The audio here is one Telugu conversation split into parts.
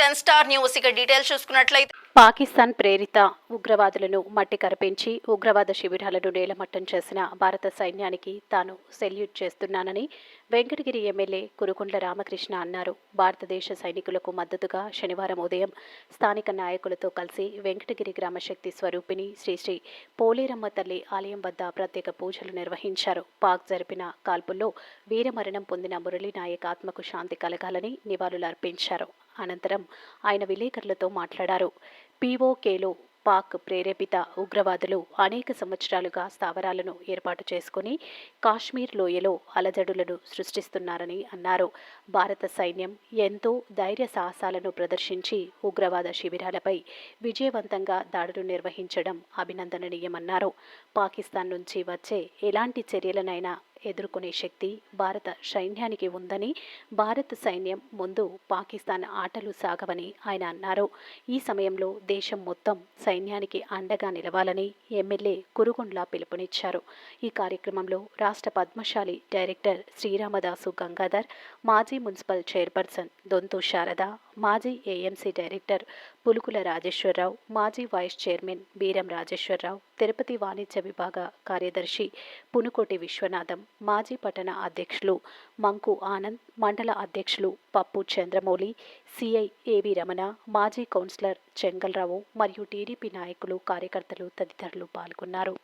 Ten star news. ఇక డీటెయిల్స్ చూసుకున్నట్లయితే పాకిస్తాన్ ప్రేరిత ఉగ్రవాదులను మట్టి కరిపించి ఉగ్రవాద శిబిరాలను నేలమట్టం చేసిన భారత సైన్యానికి తాను సెల్యూట్ చేస్తున్నానని వెంకటగిరి ఎమ్మెల్యే కురుకుండ్ల రామకృష్ణ అన్నారు. భారతదేశ సైనికులకు మద్దతుగా శనివారం ఉదయం స్థానిక నాయకులతో కలిసి వెంకటగిరి గ్రామశక్తి స్వరూపిణి శ్రీ శ్రీ పోలేరమ్మ తల్లి ఆలయం వద్ద ప్రత్యేక పూజలు నిర్వహించారు. పాక్ జరిపిన కాల్పుల్లో వీరమరణం పొందిన మురళీ నాయక్ ఆత్మకు శాంతి కలగాలని నివాళులర్పించారు. అనంతరం ఆయన విలేకరులతో మాట్లాడారు. పీఓకేలో పాక్ ప్రేరేపిత ఉగ్రవాదులు అనేక సంవత్సరాలుగా స్థావరాలను ఏర్పాటు చేసుకుని కాశ్మీర్ లోయలో అలజడులను సృష్టిస్తున్నారని అన్నారు. భారత సైన్యం ఎంతో ధైర్య సాహసాలను ప్రదర్శించి ఉగ్రవాద శిబిరాలపై విజయవంతంగా దాడులు నిర్వహించడం అభినందనీయమన్నారు. పాకిస్తాన్ నుంచి వచ్చే ఎలాంటి చర్యలనైనా ఎదుర్కొనే శక్తి భారత సైన్యానికి ఉందని భారత సైన్యం ముందు పాకిస్తాన్ ఆటలు సాగవని ఆయన అన్నారు. ఈ సమయంలో దేశం మొత్తం సైన్యానికి అండగా నిలవాలని ఎమ్మెల్యే కురుగుండ్ల పిలుపునిచ్చారు. ఈ కార్యక్రమంలో రాష్ట్ర పద్మశాలి డైరెక్టర్ శ్రీరామదాసు గంగాధర్ మాజీ మున్సిపల్ చైర్పర్సన్ దొంతు శారద మాజీ ఏఎంసీ డైరెక్టర్ పులుకుల రాజేశ్వరరావు మాజీ వైస్ చైర్మన్ బీరం రాజేశ్వరరావు తిరుపతి వాణిజ్య విభాగ కార్యదర్శి పునుకోటి విశ్వనాథం మాజీ పట్టణ అధ్యక్షులు మంకు ఆనంద్ మండల అధ్యక్షులు పప్పు చంద్రమౌళి సిఐ ఏవి రమణ మాజీ కౌన్సిలర్ చెంగల్రావు మరియు టీడీపీ నాయకులు కార్యకర్తలు తదితరులు పాల్గొన్నారు.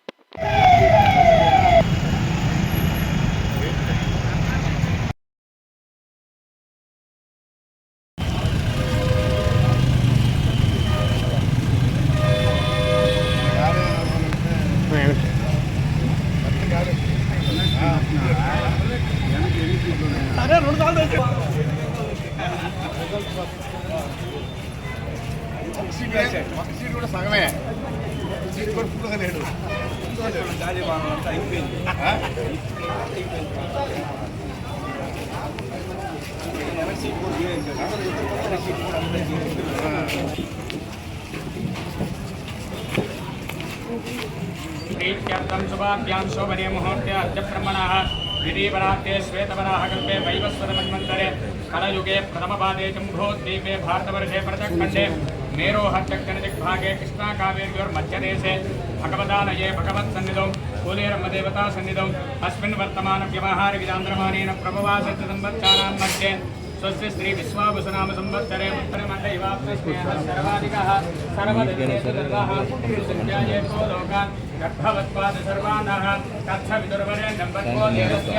సీట్ కూడా సగమే సీట్ కూడా ఫుల్గా లేడు ఆ? प्रीत्यर्थं शुभाभ्यां शोभने मुहूर्ते अद्यब्रह्मणः विधिवराते श्वेतवराह कल्पे वैवस्वतमन्वन्तरे कलयुगे प्रथमपादे जम्भोद्वीपे भारतवर्षे प्रचखण्डे मेरोहर्चक्कनदिग्भागे कृष्णाकावेर्योर्मध्यदेशे भगवदालये भगवत्सन्निधौ कूलेरम्बदेवतासन्निधौ अस्मिन् वर्तमानव्यवहारविदान्द्रमानेन प्रभवासत्यसंवत्सरां मध्ये, स्वस्य श्री विश्वावसुनाम संवत्सरे उत्तरमण्डैवाप्तस्मेहसर्वादिकः सर्वदेवेशदर्वः संध्याये को लोकान् गर्भवत्पादसर्वानः तत्सविदुर्वरेण्यं वर्गो देवस्य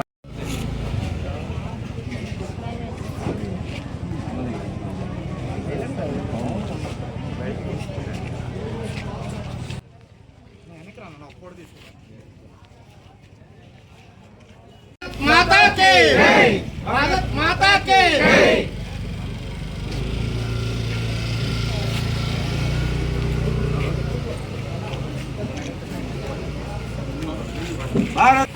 माता के भारत माता के भारत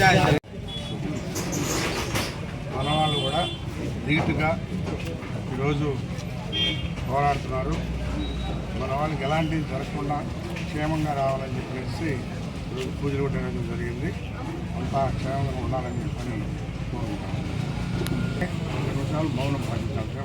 మన నీట్గా ఈరోజు పోరాడుతున్నారు. మన వాళ్ళకి ఎలాంటి జరగకుండా క్షేమంగా రావాలని చెప్పేసి ఈరోజు పూజలు కూడా జరిగింది. అంతా క్షేమంగా ఉండాలని చెప్పని కోరుకుంటాను రెండు నిమిషాలు మౌనం పాటించాల్సిన